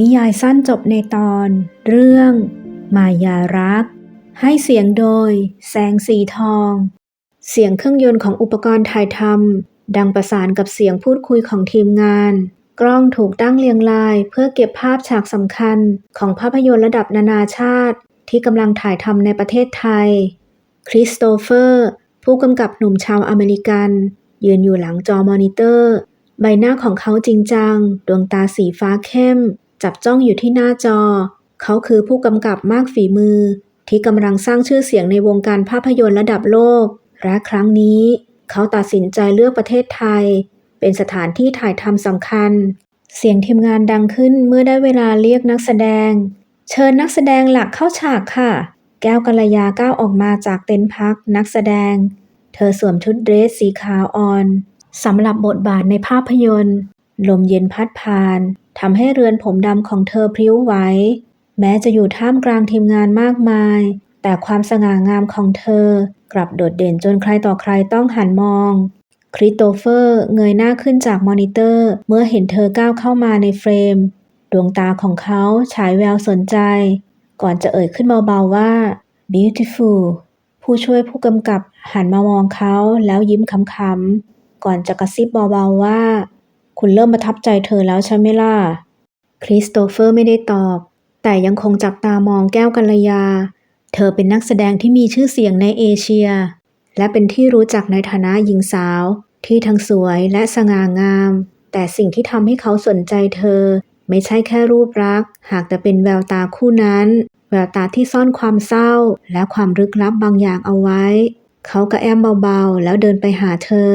นิยายสั้นจบในตอน เรื่อง มายารัก ให้เสียงโดย แสงสีทอง เสียงเครื่องยนต์ของอุปกรณ์ถ่ายทำดังประสานกับเสียงพูดคุยของทีมงาน กล้องถูกตั้งเรียงรายเพื่อเก็บภาพฉากสำคัญของภาพยนตร์ระดับนานาชาติ ที่กำลังถ่ายทำในประเทศไทย คริสโตเฟอร์ ผู้กำกับหนุ่มชาวอเมริกัน ยืนอยู่หลังจอมอนิเตอร์ ใบหน้าของเขาจริงจัง ดวงตาสีฟ้าเข้ม จับจ้องอยู่ที่หน้าจอ เขาคือผู้กำกับมากฝีมือ ที่กำลังสร้างชื่อเสียงในวงการภาพยนตร์ระดับโลก และครั้งนี้ เขาตัดสินใจเลือกประเทศไทย เป็นสถานที่ถ่ายทำสำคัญ เสียงทีมงานดังขึ้นเมื่อได้เวลาเรียกนักแสดง เชิญนักแสดงหลักเข้าฉากค่ะ แก้วกัลยาก้าวออกมาจากเต็นท์พักนักแสดง เธอสวมชุดเดรสสีขาวอ่อนสำหรับบทบาทในภาพยนตร์ ลมเย็นพัดผ่านทำให้เรือนผมดำของเธอพลิ้วไหวแม้จะอยู่ท่ามกลางทีมงานมากมาย แต่ความสง่างามของเธอ กลับโดดเด่นจนใครต่อใครต้องหันมอง คริสโตเฟอร์เงยหน้าขึ้นจากมอนิเตอร์ เมื่อเห็นเธอก้าวเข้ามาในเฟรม ดวงตาของเขาฉายแววสนใจ ก่อนจะเอ่ยขึ้นเบาๆว่า beautiful ผู้ช่วยผู้กำกับหันมามองเขาแล้วยิ้มขำๆ ก่อนจะกระซิบเบาๆว่า คุณเริ่มประทับใจเธอแล้วใช่ไหมล่ะ คริสโตเฟอร์ไม่ได้ตอบ แต่ยังคงจับตามองแก้วกัลยา เธอเป็นนักแสดงที่มีชื่อเสียงในเอเชีย และเป็นที่รู้จักในฐานะหญิงสาว ที่ทั้งสวยและสง่างาม แต่สิ่งที่ทำให้เขาสนใจเธอ ไม่ใช่แค่รูปรักษ์หากแต่เป็นแววตาคู่นั้น แววตาที่ซ่อนความเศร้า และความลึกลับบางอย่างเอาไว้ เขากระแอมเบาๆ แล้วเดินไปหาเธอ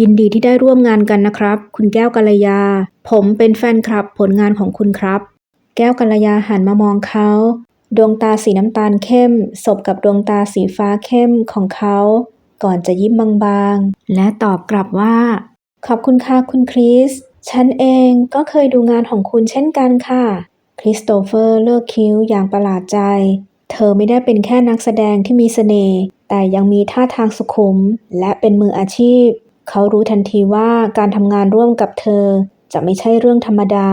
ยินดีที่ได้ร่วมงานกันนะครับ คุณแก้วกัลยา ผมเป็นแฟนคลับผลงานของคุณครับ แก้วกัลยาหันมามองเขา ดวงตาสีน้ำตาลเข้ม สบกับดวงตาสีฟ้าเข้มของเขา ก่อนจะยิ้มบางๆ และตอบกลับว่า ขอบคุณค่ะคุณคริส ฉันเองก็เคยดูงานของคุณเช่นกันค่ะ คริสโตเฟอร์เลิกคิ้วอย่างประหลาดใจ เธอไม่ได้เป็นแค่นักแสดงที่มีเสน่ห์แต่ยังมีท่าทางสุขุม และเป็นมืออาชีพ เขารู้ทันทีว่าการทำงานร่วมกับเธอจะไม่ใช่เรื่องธรรมดา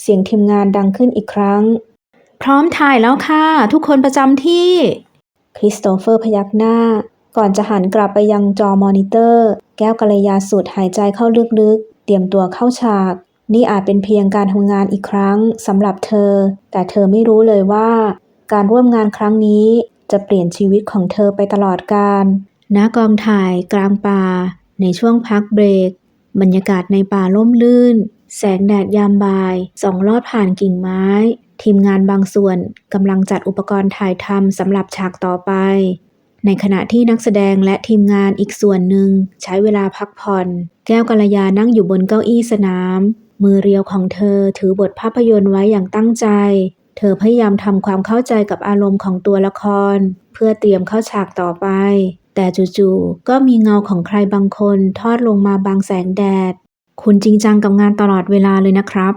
เสียงทีมงานดังขึ้นอีกครั้ง พร้อมถ่ายแล้วค่ะ ทุกคนประจำที่ คริสโตเฟอร์พยักหน้า ก่อนจะหันกลับไปยังจอมอนิเตอร์ แก้วกัลยาสูดหายใจเข้าลึกๆ เตรียมตัวเข้าฉาก นี่อาจเป็นเพียงการทำงานอีกครั้งสำหรับเธอ แต่เธอไม่รู้เลยว่า การร่วมงานครั้งนี้จะเปลี่ยนชีวิตของเธอไปตลอดกาลณกองถ่ายกลางป่า ในช่วงพักเบรก บรรยากาศในป่าล่มลื่น แสงแดดยามบ่ายส่องลอดผ่านกิ่งไม้ ทีมงานบางส่วนกำลังจัดอุปกรณ์ถ่ายทำสำหรับฉากต่อไป ในขณะที่นักแสดงและทีมงานอีกส่วนหนึ่งใช้เวลาพักผ่อน แก้วกัลยานั่งอยู่บนเก้าอี้สนาม มือเรียวของเธอถือบทภาพยนตร์ไว้อย่างตั้งใจเธอพยายามทำความเข้าใจกับอารมณ์ของตัวละคร เพื่อเตรียมเข้าฉากต่อไป แต่จู่ๆก็มีเงาของใครบางคนทอดลงมาบางแสงแดด คุณจริงจังกับงานตลอดเวลาเลยนะครับ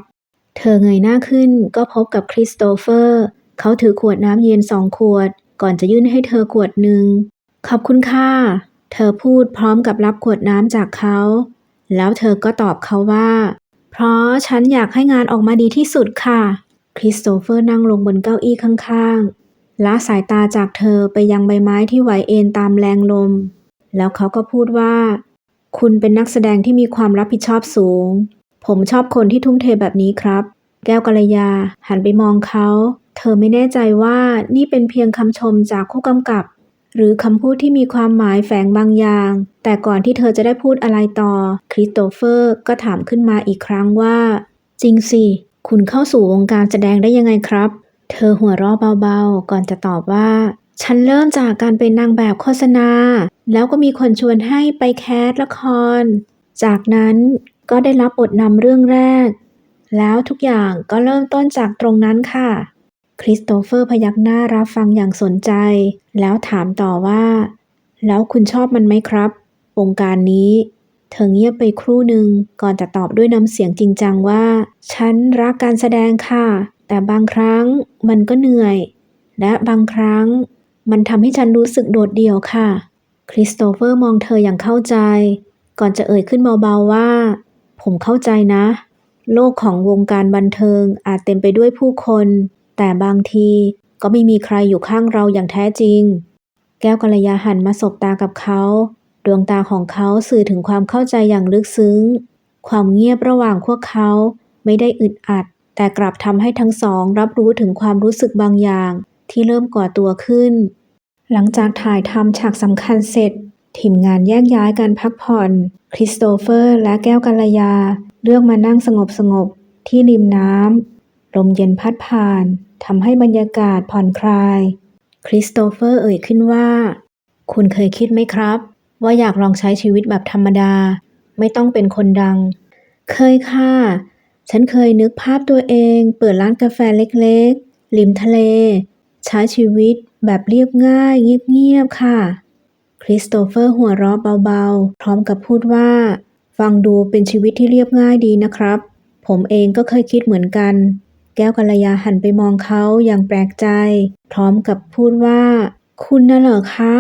เธอเงยหน้าขึ้นก็พบกับคริสโตเฟอร์ เขาถือขวดน้ำเย็นสองขวด ก่อนจะยื่นให้เธอขวดหนึ่ง ขอบคุณค่ะ เธอพูดพร้อมกับรับขวดน้ำจากเขา แล้วเธอก็ตอบเขาว่า เพราะฉันอยากให้งานออกมาดีที่สุดค่ะ คริสโตเฟอร์นั่งลงบนเก้าอี้ข้างๆ ละสายตาจากเธอไปยังใบไม้ที่ไหวเอ็นตามแรงลม แล้วเขาก็พูดว่า คุณเป็นนักแสดงที่มีความรับผิดชอบสูง ผมชอบคนที่ทุ่มเทแบบนี้ครับ แก้วกัลยา หันไปมองเขา เธอไม่แน่ใจว่านี่เป็นเพียงคำชมจากผู้กำกับ หรือคำพูดที่มีความหมายแฝงบางอย่าง แต่ก่อนที่เธอจะได้พูดอะไรต่อ คริสโตเฟอร์ก็ถามขึ้นมาอีกครั้งว่า จริงสิ คุณเข้าสู่วงการแสดงได้ยังไงครับ เธอหัวเราะเบาๆ ก่อนจะตอบว่า ฉันเริ่มจากการเป็นนางแบบโฆษณา แล้วก็มีคนชวนให้ไปแคสละคร จากนั้นก็ได้รับบทนำเรื่องแรก แล้วทุกอย่างก็เริ่มต้นจากตรงนั้นค่ะ คริสโตเฟอร์พยักหน้ารับฟังอย่างสนใจ แล้วถามต่อว่า แล้วคุณชอบมันไหมครับ วงการนี้ เธอเงียบไปครู่หนึ่งก่อนจะตอบด้วยน้ำเสียงจริงจังว่า ฉันรักการแสดงค่ะ แต่บางครั้งมันก็เหนื่อย และบางครั้งมันทำให้ฉันรู้สึกโดดเดี่ยวค่ะ คริสโตเฟอร์มองเธออย่างเข้าใจ ก่อนจะเอ่ยขึ้นเบาๆว่า ผมเข้าใจนะ โลกของวงการบันเทิงอาจเต็มไปด้วยผู้คน แต่บางทีก็ไม่มีใครอยู่ข้างเราอย่างแท้จริง แก้วกัลยาหันมาสบตากับเขา ดวงตาของเขาสื่อถึงความเข้าใจอย่างลึกซึ้ง ความเงียบระหว่างพวกเขาไม่ได้อึดอัด แต่กลับทำให้ทั้งสองรับรู้ถึงความรู้สึกบางอย่าง ที่เริ่มก่อตัวขึ้น หลังจากถ่ายทำฉากสำคัญเสร็จ ทีมงานแยกย้ายกันพักผ่อน คริสโตเฟอร์และแก้วกัลยา เลือกมานั่งสงบสงบๆที่ริมน้ำลมเย็นพัดผ่านทำให้บรรยากาศผ่อนคลาย คริสโตเฟอร์เอ่ยขึ้นว่า คุณเคยคิดไหมครับ ว่าอยากลองใช้ชีวิตแบบธรรมดา ไม่ต้องเป็นคนดัง เคยค่ะ ฉันเคยนึกภาพตัวเอง เปิดร้านกาแฟเล็กๆ ริมทะเล ใช้ชีวิตแบบเรียบง่าย เงียบๆ ค่ะ คริสโตเฟอร์หัวเราะเบาๆ พร้อมกับพูดว่า ฟังดูเป็นชีวิตที่เรียบง่ายดีนะครับ ผมเองก็เคยคิดเหมือนกัน แก้วกัลยาหันไปมองเขาอย่างแปลกใจ พร้อมกับพูดว่า คุณน่ะเหรอคะ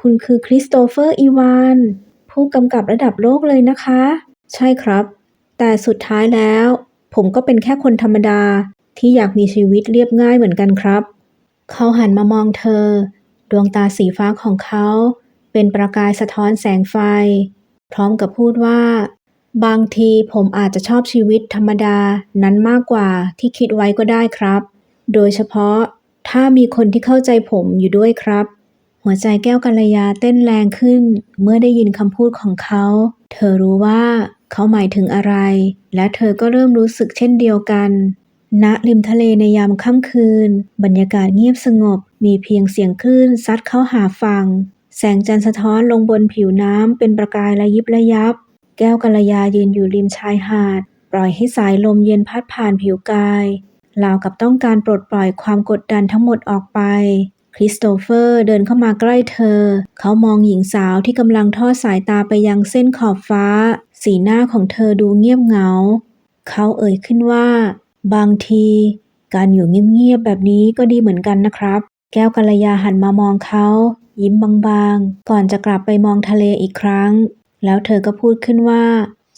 คุณคือคริสโตเฟอร์อีวาน ผู้กำกับระดับโลกเลยนะคะ ใช่ครับ แต่สุดท้ายแล้ว ผมก็เป็นแค่คนธรรมดาที่อยากมีชีวิตเรียบง่ายเหมือนกันครับ เขาหันมามองเธอ ดวงตาสีฟ้าของเขา เป็นประกายสะท้อนแสงไฟ พร้อมกับพูดว่า บางทีผมอาจจะชอบชีวิตธรรมดานั้นมากกว่าที่คิดไว้ก็ได้ครับ โดยเฉพาะถ้ามีคนที่เข้าใจผมอยู่ด้วยครับ หัวใจแก้วกัลยาเต้นแรงขึ้น เมื่อได้ยินคำพูดของเขา เธอรู้ว่า เขาหมายถึงอะไร และเธอก็เริ่มรู้สึกเช่นเดียวกันณริมทะเลในยามค่ำคืน บรรยากาศเงียบสงบ มีเพียงเสียงคลื่นซัดเข้าหาฝั่ง แสงจันทร์สะท้อนลงบนผิวน้ำเป็นประกายระยิบระยับ แก้วกัลยายืนอยู่ริมชายหาด ปล่อยให้สายลมเย็นพัดผ่านผิวกายราวกับต้องการปลดปล่อยความกดดันทั้งหมดออกไป คริสโตเฟอร์เดินเข้ามาใกล้เธอ เขามองหญิงสาวที่กำลังทอดสายตาไปยังเส้นขอบฟ้า สีหน้าของเธอดูเงียบเหงา เขาเอ่ยขึ้นว่า บางที การอยู่เงียบๆแบบนี้ก็ดีเหมือนกันนะครับ แก้วกัลยาหันมามองเขา ยิ้มบางๆ ก่อนจะกลับไปมองทะเลอีกครั้ง แล้วเธอก็พูดขึ้นว่า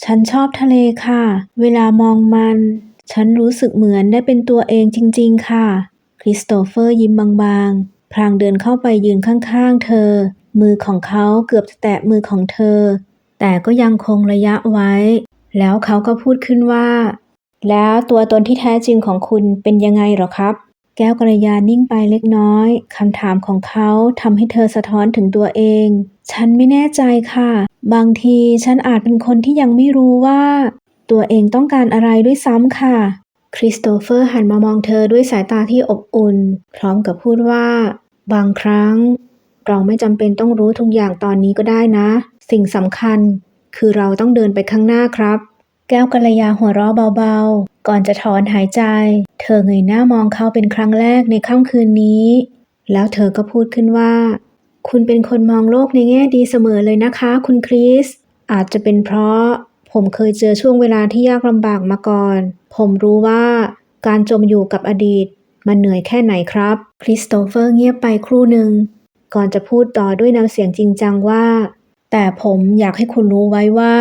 ฉันชอบทะเลค่ะ เวลามองมัน ฉันรู้สึกเหมือนได้เป็นตัวเองจริง ๆ ค่ะ คริสโตเฟอร์ยิ้มบางๆ ลางเดินเข้าไปยืนข้างๆ เธอ มือของเขาเกือบจะแตะมือของเธอ แต่ก็ยังคงระยะไว้ แล้วเขาก็พูดขึ้นว่า แล้วตัวตนที่แท้จริงของคุณเป็นยังไงหรอครับ แก้วกระยานิ่งไปเล็กน้อยคำถามของเขาทำให้เธอสะท้อนถึงตัวเอง ฉันไม่แน่ใจค่ะ บางทีฉันอาจเป็นคนที่ยังไม่รู้ว่า ตัวเองต้องการอะไรด้วยซ้ำค่ะคริสโตเฟอร์หันมามองเธอด้วยสายตาที่อบอุ่น พร้อมกับพูดว่า บางครั้ง เราไม่จำเป็นต้องรู้ทุกอย่างตอนนี้ก็ได้นะ สิ่งสำคัญ คือเราต้องเดินไปข้างหน้าครับ แก้วกัลยาหัวเราะเบาๆ ก่อนจะถอนหายใจ เธอเงยหน้ามองเขาเป็นครั้งแรกในค่ำคืนนี้ แล้วเธอก็พูดขึ้นว่า คุณเป็นคนมองโลกในแง่ดีเสมอเลยนะคะ คุณคริส อาจจะเป็นเพราะ ผมเคยเจอช่วงเวลาที่ยากลำบากมาก่อน ผมรู้ว่าการจมอยู่กับอดีต มันเหนื่อยแค่ไหนครับ คริสโตเฟอร์เงียบไปครู่หนึ่ง ก่อนจะพูดต่อด้วยน้ำเสียงจริงจังว่า แต่ผมอยากให้คุณรู้ไว้ว่า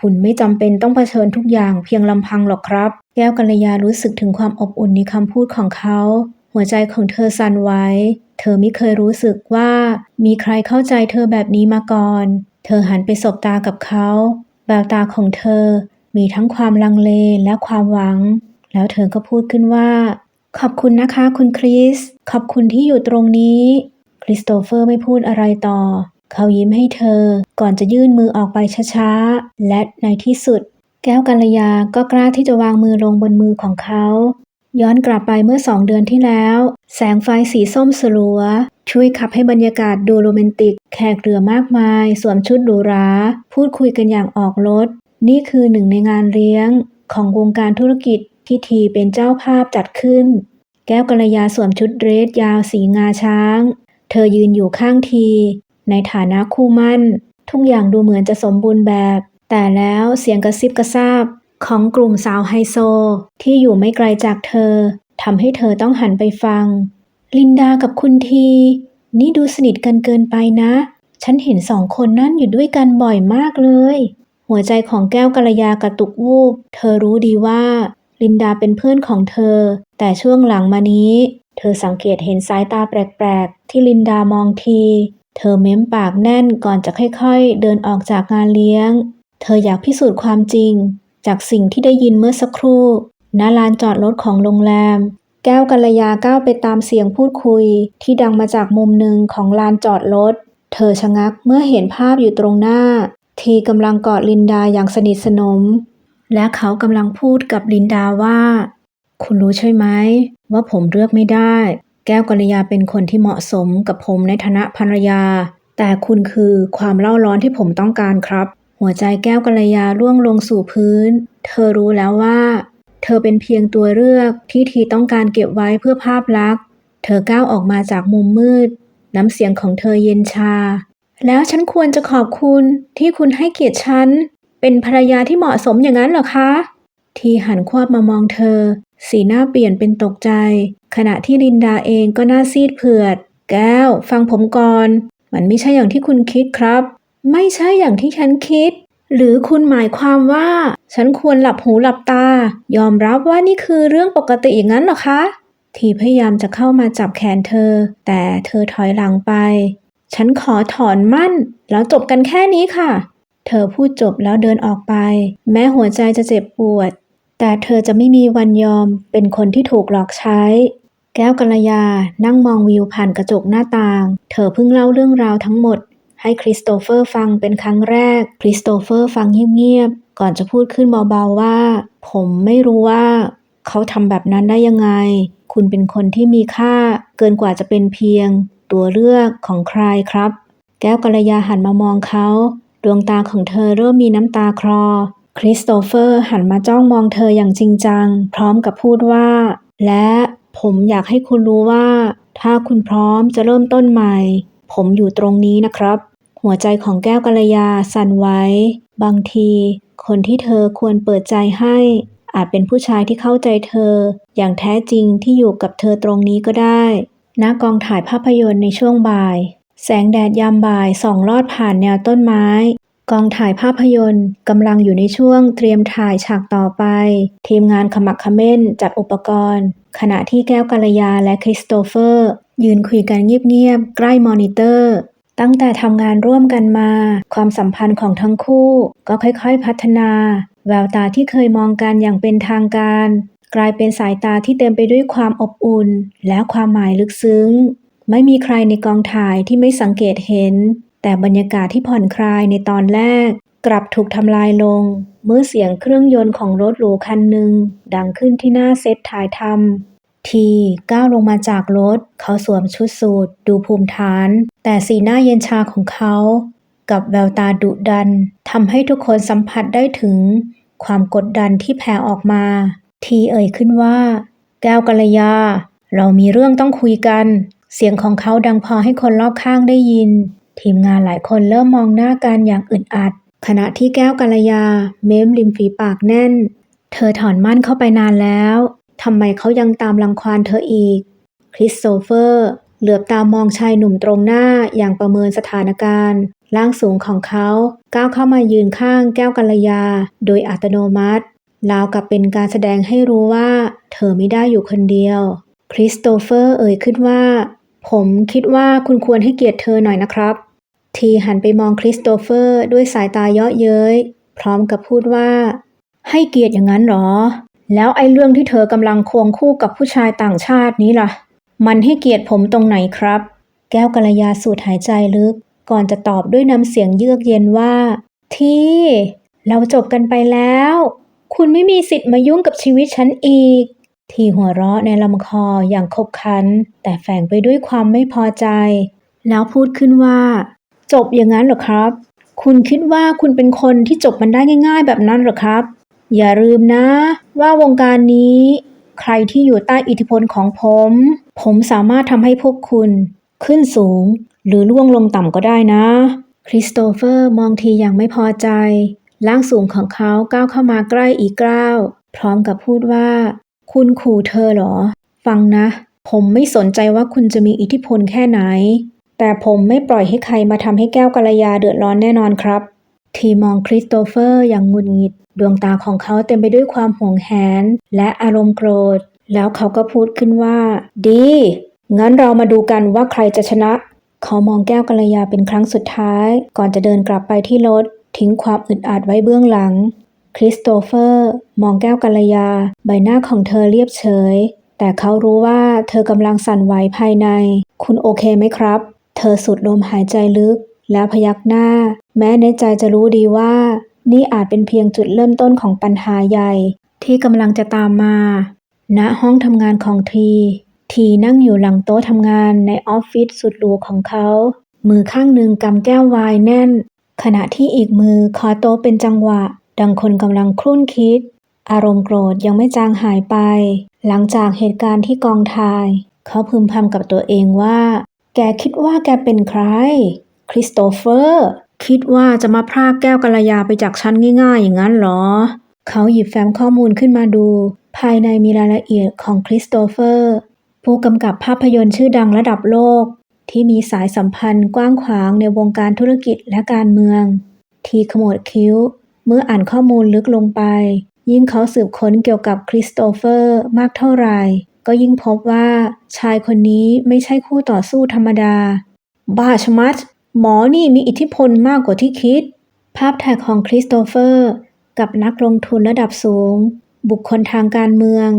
คุณไม่จำเป็นต้องเผชิญทุกอย่างเพียงลำพังหรอกครับ แก้วกัลยารู้สึกถึงความอบอุ่นในคำพูดของเขา หัวใจของเธอสั่นไหว เธอไม่เคยรู้สึกว่า มีใครเข้าใจเธอแบบนี้มาก่อน เธอหันไปสบตากับเขา แววตาของเธอมีทั้งความลังเลและความหวัง แล้วเธอก็พูดขึ้นว่า ขอบคุณนะคะคุณคริส ขอบคุณที่อยู่ตรงนี้ คริสโตเฟอร์ไม่พูดอะไรต่อ เขายิ้มให้เธอ ก่อนจะยื่นมือออกไปช้าๆ และในที่สุด แก้วกัลยาก็กล้าที่จะวางมือลงบนมือของเขา ย้อนกลับไปเมื่อสองเดือนที่แล้ว แสงไฟสีส้มสลัว ช่วยขับให้บรรยากาศดูโรแมนติก แขกเรือมากมาย สวมชุดหรูหรา พูดคุยกันอย่างออกรถ นี่คือหนึ่งในงานเลี้ยงของวงการธุรกิจ ที่ทีเป็นเจ้าภาพจัดขึ้น แก้วกัลยาสวมชุดเดรสยาวสีงาช้าง เธอยืนอยู่ข้างที ในฐานะคู่มั่น ทุกอย่างดูเหมือนจะสมบูรณ์แบบ แต่แล้วเสียงกระซิบกระซาบของกลุ่มสาวไฮโซ ที่อยู่ไม่ไกลจากเธอทำให้เธอต้องหันไปฟัง ลินดากับคุณที นี่ดูสนิทกันเกินไปนะ ฉันเห็นสองคนนั่นอยู่ด้วยกันบ่อยมากเลย หัวใจของแก้วกัลยากระตุกวูบ เธอรู้ดีว่า ลินดาเป็นเพื่อนของเธอ แต่ช่วงหลังมานี้ เธอสังเกตเห็นสายตาแปลกๆ ที่ลินดามองที เธอเม้มปากแน่นก่อนจะค่อยๆ เดินออกจากงานเลี้ยง เธออยากพิสูจน์ความจริง จากสิ่งที่ได้ยินเมื่อสักครู่ณลานจอดรถของโรงแรม แก้วกัลยาก้าวไปตามเสียงพูดคุย ที่ดังมาจากมุมหนึ่งของลานจอดรถ เธอชะงักเมื่อเห็นภาพอยู่ตรงหน้า ทีกำลังกอดลินดาอย่างสนิทสนม และเขากำลังพูดกับลินดาว่า คุณรู้ใช่ไหม ว่าผมเลือกไม่ได้ แก้วกัลยาเป็นคนที่เหมาะสมกับผมในฐานะภรรยา แต่คุณคือความเล่าร้อนที่ผมต้องการครับ หัวใจแก้วกัลยาร่วงลงสู่พื้น เธอรู้แล้วว่า เธอเป็นเพียงตัวเลือกที่ทีต้องการเก็บไว้เพื่อภาพลักษณ์ เธอก้าวออกมาจากมุมมืด น้ำเสียงของเธอเย็นชา แล้วฉันควรจะขอบคุณที่คุณให้เกียรติฉัน เป็นภรรยาที่เหมาะสมอย่างนั้นเหรอคะ ทีหันควบมามองเธอ สีหน้าเปลี่ยนเป็นตกใจ ขณะที่ลินดาเองก็หน้าซีดเผือด แก้ว ฟังผมก่อน มันไม่ใช่อย่างที่คุณคิดครับ ไม่ใช่อย่างที่ฉันคิด หรือคุณหมายความว่า ฉันควรหลับหูหลับตา ยอมรับว่านี่คือเรื่องปกติอย่างนั้นเหรอคะ ทีพยายามจะเข้ามาจับแขนเธอ แต่เธอถอยหลังไป ฉันขอถอนมั่น แล้วจบกันแค่นี้ค่ะ เธอพูดจบแล้วเดินออกไป แม้หัวใจจะเจ็บปวด แต่เธอจะไม่มีวันยอมเป็นคนที่ถูกหลอกใช้ แก้วกัลยานั่งมองวิวผ่านกระจกหน้าต่าง เธอเพิ่งเล่าเรื่องราวทั้งหมด ให้คริสโตเฟอร์ฟังเป็นครั้งแรก คริสโตเฟอร์ฟังเงียบๆ ก่อนจะพูดขึ้นเบาๆว่า ผมไม่รู้ว่า เขาทำแบบนั้นได้ยังไง คุณเป็นคนที่มีค่า เกินกว่าจะเป็นเพียง ตัวเลือกของใครครับ แก้วกัลยาหันมามองเขา ดวงตาของเธอเริ่มมีน้ำตาคลอ คริสโตเฟอร์หันมาจ้องมองเธออย่างจริงจัง พร้อมกับพูดว่า และผมอยากให้คุณรู้ว่า ถ้าคุณพร้อมจะเริ่มต้นใหม่ ผมอยู่ตรงนี้นะครับ หัวใจของแก้วกัลยาสั่นไหวบางที คนที่เธอควรเปิดใจให้ อาจเป็นผู้ชายที่เข้าใจเธอ อย่างแท้จริงที่อยู่กับเธอตรงนี้ก็ได้ณกองถ่ายภาพยนตร์ในช่วงบ่าย แสงแดดยามบ่ายส่องลอดผ่านแนวต้นไม้ กองถ่ายภาพยนตร์กำลังอยู่ในช่วงเตรียมถ่ายฉากต่อไป ทีมงานขมักเขม้นจัดอุปกรณ์ ขณะที่แก้วกัลยาและคริสโตเฟอร์ ยืนคุยกันเงียบๆใกล้มอนิเตอร์ ตั้งแต่ทำงานร่วมกันมา ความสัมพันธ์ของทั้งคู่ ก็ค่อยๆพัฒนา แววตาที่เคยมองกันอย่างเป็นทางการ กลายเป็นสายตาที่เต็มไปด้วยความอบอุ่น และความหมายลึกซึ้ง ไม่มีใครในกองถ่ายที่ไม่สังเกตเห็น แต่บรรยากาศที่ผ่อนคลายในตอนแรก กลับถูกทำลายลง เมื่อเสียงเครื่องยนต์ของรถหรูคันหนึ่งดังขึ้นที่หน้าเซตถ่ายทำทีก้าวลงมาจากรถ เขาสวมชุดสูทดูภูมิฐาน แต่สีหน้าเย็นชาของเขา กับแววตาดุดันทำให้ทุกคนสัมผัสได้ถึง ความกดดันที่แผ่ออกมา ทีเอ่ยขึ้นว่า แก้วกัลยา เรามีเรื่องต้องคุยกัน เสียงของเขาดังพอให้คนรอบข้างได้ยิน ทีมงานหลายคนเริ่มมองหน้ากันอย่างอึดอัด ขณะที่แก้วกัลยา เม้มริมฝีปากแน่น เธอถอนมั่นเข้าไปนานแล้วทำไมเขายังตามรังควานเธออีก คริสโตเฟอร์ เหลือบตามองชายหนุ่มตรงหน้าอย่างประเมินสถานการณ์ ร่างสูงของเขาก้าวเข้ามายืนข้างแก้วกัลยา โดยอัตโนมัติราวกับเป็นการแสดงให้รู้ว่า เธอไม่ได้อยู่คนเดียว คริสโตเฟอร์เอ่ยขึ้นว่า ผมคิดว่าคุณควรให้เกียรติเธอหน่อยนะครับ ทีหันไปมองคริสโตเฟอร์ด้วยสายตาเยาะเย้ย พร้อมกับพูดว่า ให้เกียรติอย่างนั้นหรอ แล้วไอ้เรื่องที่เธอกำลังควงคู่กับผู้ชายต่างชาตินี้ล่ะ มันให้เกียรติผมตรงไหนครับ แก้วกัลยาสูดหายใจลึก ก่อนจะตอบด้วยน้ำเสียงเยือกเย็นว่า ที่ เราจบกันไปแล้ว คุณไม่มีสิทธิ์มายุ่งกับชีวิตฉันอีก ทีหัวเราะในลำคออย่างขบขัน แต่แฝงไปด้วยความไม่พอใจ แล้วพูดขึ้นว่า จบอย่างนั้นหรอครับ คุณคิดว่าคุณเป็นคนที่จบมันได้ง่าย ๆ แบบนั้นหรอครับ อย่าลืมนะ ว่าวงการนี้ ใครที่อยู่ใต้อิทธิพลของผม ผมสามารถทำให้พวกคุณ ขึ้นสูง หรือล่วงลงต่ำก็ได้นะ คริสโตเฟอร์มองทีอย่างไม่พอใจร่างสูงของเขาก้าวเข้ามาใกล้อีกก้าวพร้อมกับพูดว่า คุณขู่เธอเหรอ ฟังนะ ผมไม่สนใจว่าคุณจะมีอิทธิพลแค่ไหน แต่ผมไม่ปล่อยให้ใครมาทำให้แก้วกัลยาเดือดร้อนแน่นอนครับ ทีมองคริสโตเฟอร์อย่างงุดหงิด ดวงตาของเขาเต็มไปด้วยความหวงแหน และอารมณ์โกรธ แล้วเขาก็พูดขึ้นว่า ดี งั้นเรามาดูกันว่าใครจะชนะ เขามองแก้วกัลยาเป็นครั้งสุดท้าย ก่อนจะเดินกลับไปที่รถทิ้งความอึดอัดไว้เบื้องหลัง คริสโตเฟอร์ มองแก้วกัลยา ใบหน้าของเธอเรียบเฉย แต่เขารู้ว่าเธอกำลังสั่นไหวภายใน คุณโอเคไหมครับ เธอสูดลมหายใจลึก แล้วพยักหน้า แม้ในใจจะรู้ดีว่า นี่อาจเป็นเพียงจุดเริ่มต้นของปัญหาใหญ่ ที่กำลังจะตามมาณห้องทำงานของที ทีนั่งอยู่หลังโต๊ะทำงานในออฟฟิศสุดหรูของเขา มือข้างหนึ่งกำแก้วไวน์แน่น ขณะที่อีกมือคอโต๊ะเป็นจังหวะ ดังคนกำลังครุ่นคิด อารมณ์โกรธยังไม่จางหายไป หลังจากเหตุการณ์ที่กองถ่าย เขาพึมพำกับตัวเองว่า แกคิดว่าแกเป็นใคร คริสโตเฟอร์ คิดว่าจะมาพรากแก้วกัลยาไปจากฉันง่ายๆ อย่างนั้นเหรอ เขาหยิบแฟ้มข้อมูลขึ้นมาดู ภายในมีรายละเอียดของคริสโตเฟอร์ ผู้กำกับภาพยนตร์ชื่อดังระดับโลก ที่มีสายสัมพันธ์กว้างขวางในวงการธุรกิจและการเมือง ทีขมวดคิ้ว เมื่ออ่านข้อมูลลึกลงไป ยิ่งเขาสืบค้นเกี่ยวกับคริสโตเฟอร์มากเท่าไหร่ ก็ยิ่งพบว่าชายคนนี้ไม่ใช่คู่ต่อสู้ธรรมดา บ้าชมัด หมอนี่มีอิทธิพลมากกว่าที่คิด ภาพถ่ายของคริสโตเฟอร์ กับนักลงทุนระดับสูง บุคคลทางการเมือง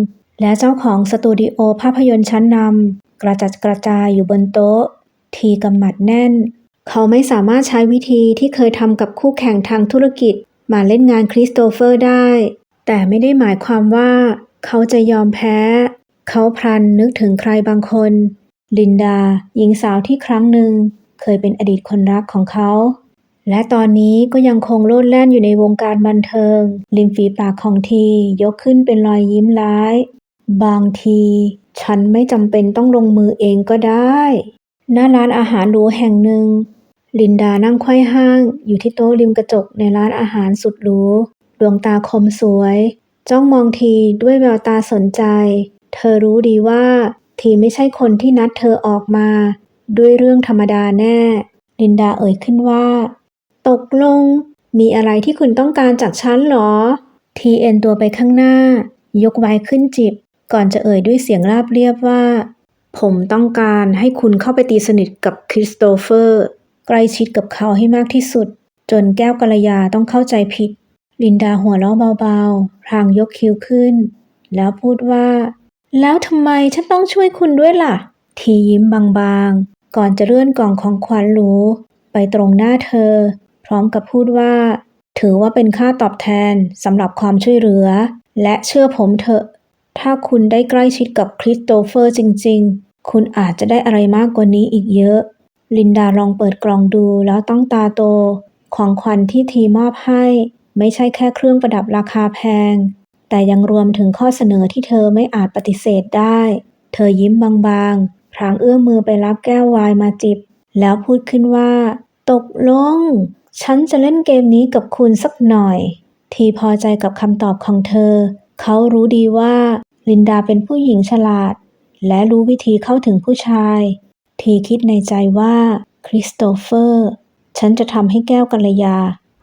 และเจ้าของสตูดิโอภาพยนตร์ชั้นนำกระจัดกระจายอยู่บนโต๊ะ ทีกำหมัดแน่นเขาไม่สามารถใช้วิธีที่เคยทำกับคู่แข่งทางธุรกิจ มาเล่นงานคริสโตเฟอร์ได้ แต่ไม่ได้หมายความว่า เขาจะยอมแพ้ เขาพลันนึกถึงใครบางคน ลินดา หญิงสาวที่ครั้งหนึ่ง เคยเป็นอดีตคนรักของเขา และตอนนี้ก็ยังคงโลดแล่นอยู่ในวงการบันเทิง ริมฝีปากของทียกขึ้นเป็นรอยยิ้มร้าย บางที ฉันไม่จำเป็นต้องลงมือเองก็ได้ หน้าร้านอาหารหรูแห่งหนึ่ง ลินดานั่งไขว้ห้าง อยู่ที่โต๊ะริมกระจกในร้านอาหารสุดหรู ดวงตาคมสวย จ้องมองทีด้วยแววตาสนใจ เธอรู้ดีว่า ทีไม่ใช่คนที่นัดเธอออกมา ด้วยเรื่องธรรมดาแน่ ลินดาเอ่ยขึ้นว่า ตกลง มีอะไรที่คุณต้องการจากฉันหรอ ทีเอ็นตัวไปข้างหน้า ยกไว้ขึ้นจิบ ก่อนจะเอ่ยด้วยเสียงราบเรียบว่า ผมต้องการให้คุณเข้าไปตีสนิทกับคริสโตเฟอร์ ใกล้ชิดกับเขาให้มากที่สุด จนแก้วกัลยาต้องเข้าใจผิด ลินดาหัวเราะเบาๆพรางยกคิ้วขึ้น แล้วพูดว่า แล้วทำไมฉันต้องช่วยคุณด้วยล่ะ ทียิ้มบางๆ ก่อนจะเลื่อนกล่องของขวัญหรูไปตรงหน้าเธอ พร้อมกับพูดว่า ถือว่าเป็นค่าตอบแทนสำหรับความช่วยเหลือ และเชื่อผมเถอะ ถ้าคุณได้ใกล้ชิดกับคริสโตเฟอร์จริง ๆ คุณอาจจะได้อะไรมากกว่านี้อีกเยอะ ลินดาลองเปิดกล่องดูแล้วต้องตาโต ของขวัญที่ทีมอบให้ ไม่ใช่แค่เครื่องประดับราคาแพง แต่ยังรวมถึงข้อเสนอที่เธอไม่อาจปฏิเสธได้ เธอยิ้มบางๆพรางเอื้อมมือไปรับแก้วไวน์มาจิบ แล้วพูดขึ้นว่า ตกลง ฉันจะเล่นเกมนี้กับคุณสักหน่อย ทีพอใจกับคำตอบของเธอ เขารู้ดีว่า ลินดาเป็นผู้หญิงฉลาด และรู้วิธีเข้าถึงผู้ชาย ทีคิดในใจว่า คริสโตเฟอร์ ฉันจะทำให้แก้วกัลยา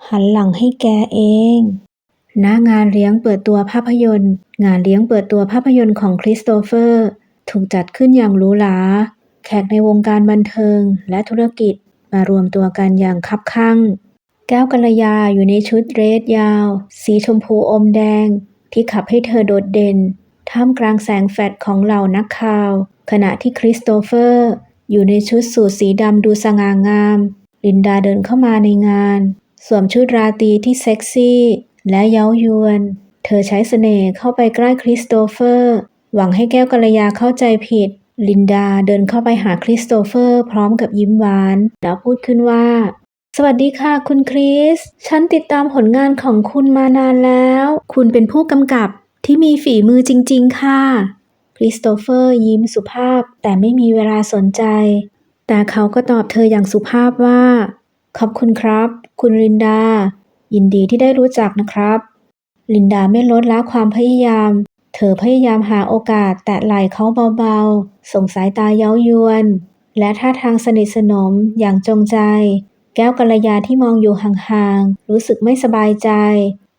หันหลังให้แกเองณงานเลี้ยงเปิดตัวภาพยนตร์ งานเลี้ยงเปิดตัวภาพยนตร์ของคริสโตเฟอร์ ถูกจัดขึ้นอย่างหรูหราแขกในวงการบันเทิงและธุรกิจมารวมตัวกันอย่างคับคั่ง แก้วกัลยาอยู่ในชุดเรสยาว สีชมพูอมแดง ที่ขับให้เธอโดดเด่น ท่ามกลางแสงแฟลชของเหล่านักข่าว ขณะที่คริสโตเฟอร์ อยู่ในชุดสูทสีดำดูสง่างาม ลินดาเดินเข้ามาในงาน สวมชุดราตรีที่เซ็กซี่ และเย้ายวน เธอใช้เสน่ห์เข้าไปใกล้คริสโตเฟอร์ หวังให้แก้วกัลยาเข้าใจผิด ลินดาเดินเข้าไปหาคริสโตเฟอร์ พร้อมกับยิ้มหวาน แล้วพูดขึ้นว่า สวัสดีค่ะคุณคริส ฉันติดตามผลงานของคุณมานานแล้ว คุณเป็นผู้กำกับที่มีฝีมือจริง ๆ ค่ะ คริสโตเฟอร์ยิ้มสุภาพแต่ไม่มีเวลาสนใจ แต่เขาก็ตอบเธออย่างสุภาพว่า ขอบคุณครับ คุณลินดา ยินดีที่ได้รู้จักนะครับ ลินดาไม่ลดละความพยายาม เธอพยายามหาโอกาสแตะไหล่เขาเบาๆ ส่งสายตาเย้ายวน และท่าทางสนิทสนมอย่างจงใจ แก้วกัลยาที่มองอยู่ห่างๆ รู้สึกไม่สบายใจ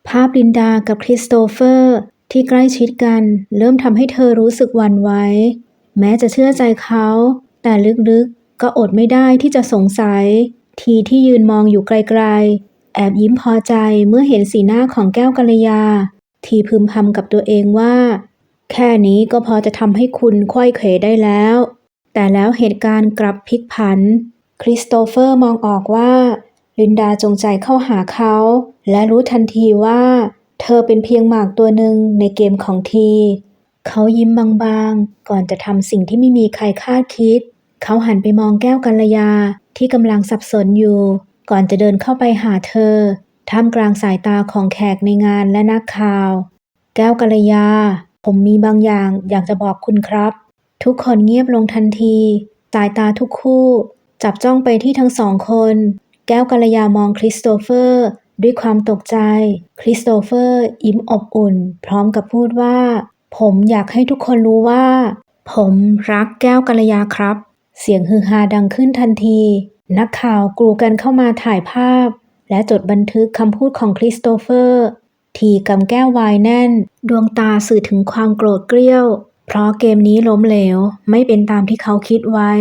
ภาพลินดากับคริสโตเฟอร์ ที่ใกล้ชิดกัน เริ่มทำให้เธอรู้สึกหวั่นไหวแม้จะเชื่อใจเขา แต่ลึกๆก็อดไม่ได้ที่จะสงสัย ทีที่ยืนมองอยู่ไกลๆ แอบยิ้มพอใจเมื่อเห็นสีหน้าของแก้วกัลยา ทีพึมพำกับตัวเองว่า แค่นี้ก็พอจะทำให้คุณควยเขวได้แล้ว แต่แล้วเหตุการณ์กลับพลิกผัน คริสโตเฟอร์มองออกว่า ลินดาจงใจเข้าหาเขา และรู้ทันทีว่า เธอเป็นเพียงหมากตัวหนึ่งในเกมของที เขายิ้มบางๆ ก่อนจะทำสิ่งที่ไม่มีใครคาดคิด เขาหันไปมองแก้วกัลยาที่กำลังสับสนอยู่ ก่อนจะเดินเข้าไปหาเธอ ท่ามกลางสายตาของแขกในงานและนักข่าว แก้วกัลยา ผมมีบางอย่างอยากจะบอกคุณครับ ทุกคนเงียบลงทันที สายตาทุกคู่ จับจ้องไปที่ทั้งสองคน แก้วกัลยามองคริสโตเฟอร์ ด้วยความตกใจ คริสโตเฟอร์ยิ้มอบอุ่น พร้อมกับพูดว่า ผมอยากให้ทุกคนรู้ว่า ผมรักแก้วกัลยาครับ เสียงฮือฮาดังขึ้นทันที นักข่าวกรูกันเข้ามาถ่ายภาพ และจดบันทึกคำพูดของคริสโตเฟอร์ ทีกำแก้ววายแน่น ดวงตาสื่อถึงความโกรธเกรี้ยว เพราะเกมนี้ล้มเหลว ไม่เป็นตามที่เขาคิดไว้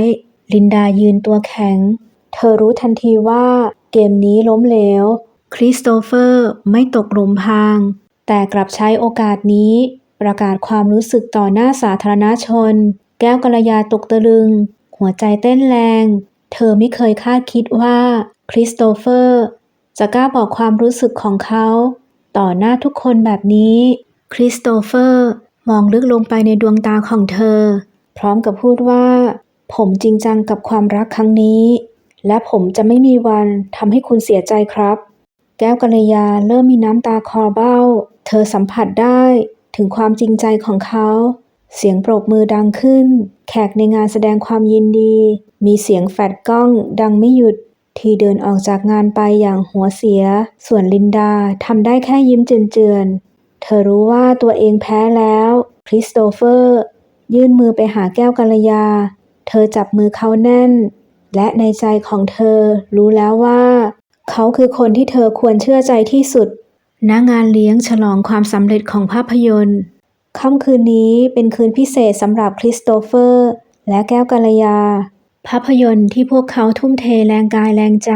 ลินดายืนตัวแข็ง เธอรู้ทันทีว่าเกมนี้ล้มเหลว คริสโตเฟอร์ไม่ตกหลุมพราง แต่กลับใช้โอกาสนี้ ประกาศความรู้สึกต่อหน้าสาธารณชน แก้วกัลยาตกตะลึง หัวใจเต้นแรง เธอไม่เคยคาดคิดว่าคริสโตเฟอร์จะกล้าบอกความรู้สึกของเขา ต่อหน้าทุกคนแบบนี้ คริสโตเฟอร์มองลึกลงไปในดวงตาของเธอ พร้อมกับพูดว่า ผมจริงจังกับความรักครั้งนี้ และผมจะไม่มีวันทำให้คุณเสียใจครับ แก้วกัลยาเริ่มมีน้ำตาคลอเบ้า เธอสัมผัสได้ถึงความจริงใจของเขา เสียงปรบมือดังขึ้น แขกในงานแสดงความยินดี มีเสียงแฟดกล้องดังไม่หยุด ทีเดินออกจากงานไปอย่างหัวเสีย ส่วนลินดาทำได้แค่ยิ้มเจือนๆ เธอรู้ว่าตัวเองแพ้แล้ว คริสโตเฟอร์ ยื่นมือไปหาแก้วกัลยา เธอจับมือเขาแน่น และในใจของเธอรู้แล้วว่า เขาคือคนที่เธอควรเชื่อใจที่สุดณงานเลี้ยงฉลองความสำเร็จของภาพยนตร์ค่ำคืนนี้เป็นคืนพิเศษสำหรับคริสโตเฟอร์ และแก้วกัลยา ภาพยนตร์ที่พวกเขาทุ่มเทแรงกายแรงใจ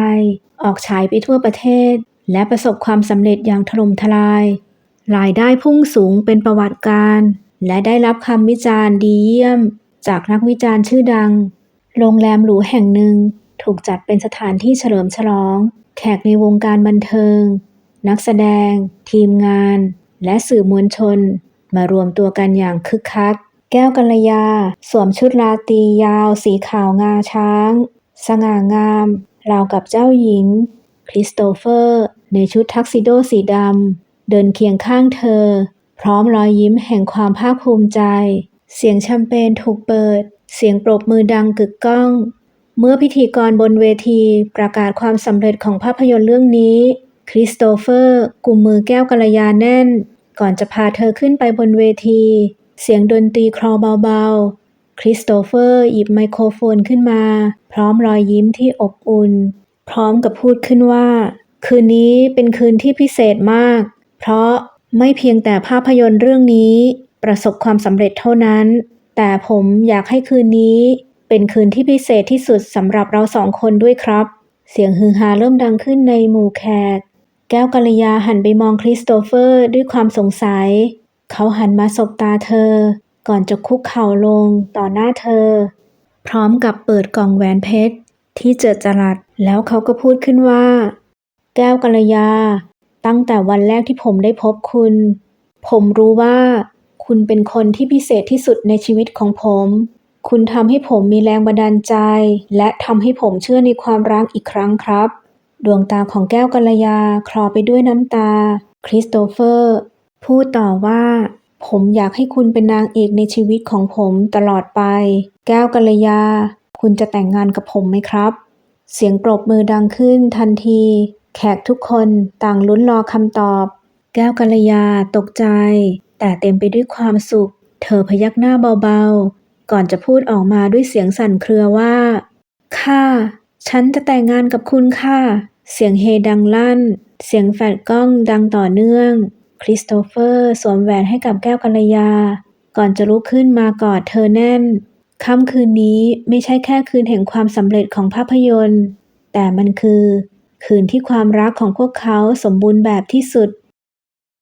ออกฉายไปทั่วประเทศ และประสบความสำเร็จอย่างถล่มทลาย รายได้พุ่งสูงเป็นประวัติการ และได้รับคำวิจารณ์ดีเยี่ยม จากนักวิจารณ์ชื่อดัง โรงแรมหรูแห่งหนึ่งถูกจัดเป็นสถานที่เฉลิมฉลอง แขกในวงการบันเทิง นักแสดง ทีมงาน และสื่อมวลชน มารวมตัวกันอย่างคึกคัก แก้วกัลยา สวมชุดราตรียาว สีขาวงาช้าง สง่างามราวกับเจ้าหญิง คริสโตเฟอร์ ในชุดทักซิโดสีดำ เดินเคียงข้างเธอ พร้อมรอยยิ้มแห่งความภาคภูมิใจ เสียงแชมเปญถูกเปิด เสียงปรบมือดังกึกก้อง เมื่อพิธีกรบนเวทีประกาศความสำเร็จของภาพยนตร์เรื่องนี้ คริสโตเฟอร์กุมมือแก้วกัลยาแน่น ก่อนจะพาเธอขึ้นไปบนเวที เสียงดนตรีคลอเบาๆ คริสโตเฟอร์หยิบไมโครโฟนขึ้นมา พร้อมรอยยิ้มที่อบอุ่น พร้อมกับพูดขึ้นว่า คืนนี้เป็นคืนที่พิเศษมาก เพราะไม่เพียงแต่ภาพยนตร์เรื่องนี้ ประสบความสำเร็จเท่านั้น แต่ผมอยากให้คืนนี้ เป็นคืนที่พิเศษที่สุดสำหรับเราสองคนด้วยครับ เสียงฮือฮาเริ่มดังขึ้นในหมู่แขก แก้วกัลยาหันไปมองคริสโตเฟอร์ด้วยความสงสัย เขาหันมาสบตาเธอ ก่อนจะคุกเข่าลงต่อหน้าเธอ พร้อมกับเปิดกล่องแหวนเพชรที่เจิดจรัสแล้วเขาก็พูดขึ้นว่า แก้วกัลยา ตั้งแต่วันแรกที่ผมได้พบคุณ ผมรู้ว่า คุณเป็นคนที่พิเศษที่สุดในชีวิตของผม คุณทำให้ผมมีแรงบันดาลใจ และทำให้ผมเชื่อในความรักอีกครั้งครับ ดวงตาของแก้วกัลยาคลอไปด้วยน้ำตา คริสโตเฟอร์ พูดต่อว่า ผมอยากให้คุณเป็นนางเอกในชีวิตของผมตลอดไป แก้วกัลยา คุณจะแต่งงานกับผมไหมครับ เสียงปรบมือดังขึ้นทันที แขกทุกคนต่างลุ้นรอคำตอบ แก้วกัลยาตกใจ แต่เต็มไปด้วยความสุข เธอพยักหน้าเบาๆ ก่อนจะพูดออกมาด้วยเสียงสั่นเครือว่าข้าฉันจะแต่งงานกับคุณค่ะ เสียงเฮดังลั่น เสียงแฟลกล้องดังต่อเนื่อง คริสโตเฟอร์สวมแหวนให้กับแก้วกัลยา ก่อนจะลุกขึ้นมากอดเธอแน่น ค่ำคืนนี้ไม่ใช่แค่คืนแห่งความสำเร็จของภาพยนตร์ แต่มันคือ คืนที่ความรักของพวกเขาสมบูรณ์แบบที่สุด